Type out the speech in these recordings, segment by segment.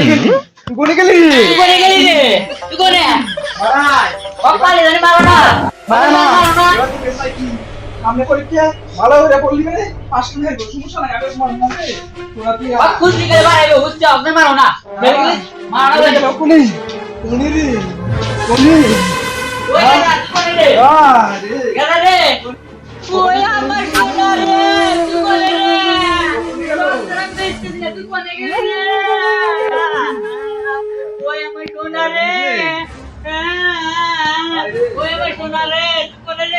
গেলি রে। তুই মারাই জানি মারো না। মারা মারো সামনে করে কি? ভালো হয়ে পড়লি মানে পাঁচ মিনিট সমস্যা নাই আগে মার না রে তোরা খুশি করে হুচ্ছে আপনি মারো না। গেলি না কোনে কোনে রে কোনে ওই রে।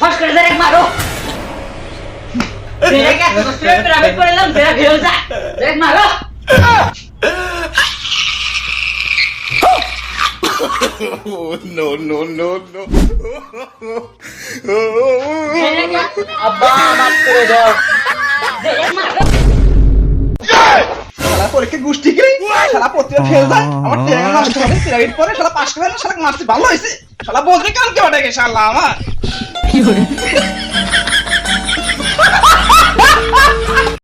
ফাঁস করে দেখ মারো। মারো। No, no, no, no. আব্বা মাফ করে দাও। শালা পরীক্ষা গোষ্ঠী কি শালা পত্রিকা ফেল যায় আমার ট্যাং নষ্ট হবে সিরাইট পরে শালা পাস করে শালা মারতে ভালো হয়েছে। শালা বলতে কালকে ওটাকে শালা আমার।